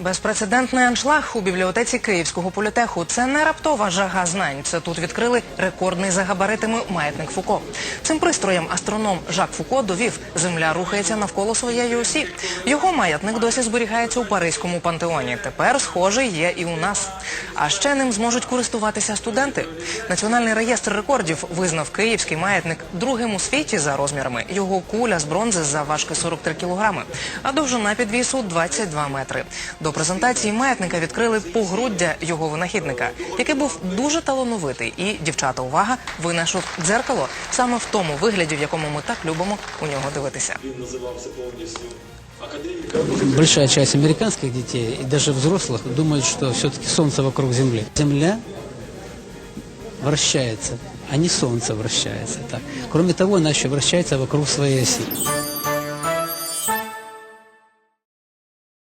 Безпрецедентний аншлаг у бібліотеці Київського політеху. Це не раптова жага знань. Це тут відкрили рекордний за габаритами маятник Фуко. Цим пристроєм астроном Жак Фуко довів, земля рухається навколо своєї осі. Його маятник досі зберігається у Паризькому пантеоні. Тепер, схоже, є і у нас. А ще ним зможуть користуватися студенти. Національний реєстр рекордів визнав київський маятник другим у світі за розмірами. Його куля з бронзи завважки 43 кілограми, а довжина підвісу 22 метри. До презентації маятника відкрили погруддя його винахідника, який був дуже талановитий. І дівчата, увага, винайшов дзеркало саме в тому вигляді, в якому ми так любимо у нього дивитися. Большая часть американских детей и даже взрослых думают, что все-таки Солнце вокруг Земли. Земля вращается, а не Солнце вращается. Так. Кроме того, она еще вращается вокруг своей оси.